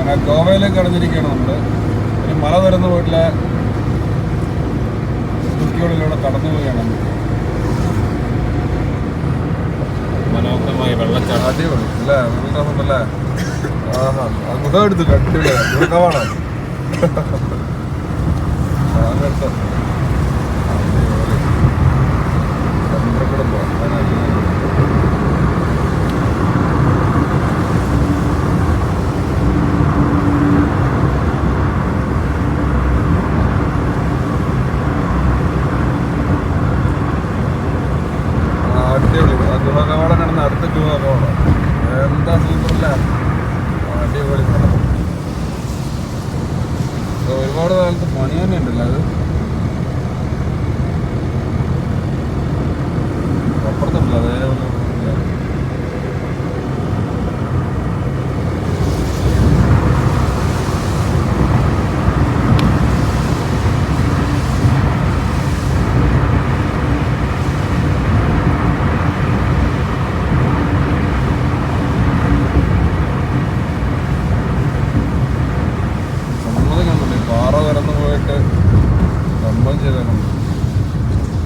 അങ്ങനെ ഗോവയിലേക്ക് കടന്നിരിക്കുകയാണ് നമ്മൾ ഒരു മല തുറന്നു വീട്ടിലെ കുട്ടികളിലൂടെ കടന്നു പോവുകയാണ് മനോഹരമായി വെള്ളച്ചാട്ടം. അടിപൊളി അല്ലേ? നല്ല രസമുണ്ടല്ലേ? ആഹാ അത് മുഖം എടുത്തു കണ്ടില്ല മുഖമാണ് അങ്ങനത്തെ അടിപൊളി അടിപൊളി. ഗുഹകവാടം നടന്ന അടുത്ത ഗുഹകവാടം എന്താ സൂപ്പറില്ല അടിപൊളി പടം. ഒരുപാട് കാലത്ത് പണി തന്നെ ഉണ്ടല്ലോ അത്.